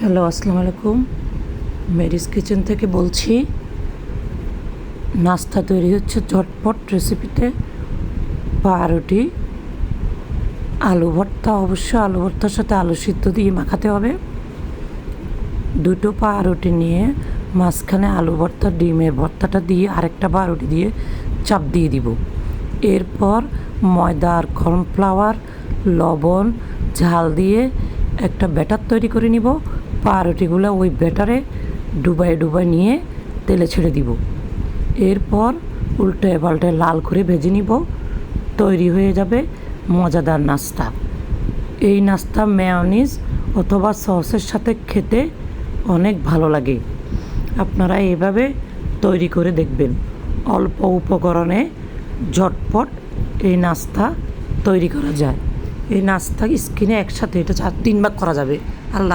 Hello, আসসালামু আলাইকুম। Mary's kitchen থেকে বলছি, নাস্তা তৈরি হচ্ছে ঝটপট রেসিপিতে পাউরুটি, আলু ভর্তা, অবশ্য আলু ভর্তার সাথে আলু সিদ্ধ দিয়ে মাখাতে হবে। দুটো পাউরুটি নিয়ে মাঝখানে আলু ভর্তা, ডিমের ভর্তাটা দিয়ে আরেকটা পাউরুটি দিয়ে চাপ দিয়ে দিব। এরপর ময়দা আর কর্নফ্লাওয়ার, লবণ, ঝাল দিয়ে একটা ব্যাটার তৈরি করে নিব। পাউরুটিগুলো ওই ব্যাটারে ডুবাই ডুবাই নিয়ে তেলে ছেড়ে দিব। এরপর উল্টে পাল্টে লাল করে ভেজে নিব। তৈরি হয়ে যাবে মজাদার নাস্তা। এই নাস্তা মেয়নিজ অথবা সসের সাথে খেতে অনেক ভালো লাগে। আপনারা এভাবে তৈরি করে দেখবেন। অল্প উপকরণে ঝটপট এই নাস্তা তৈরি করা যায়। এই নাস্তা স্কিনে একসাথে এটা চার তিন ভাগ করা যাবে। আল্লাহ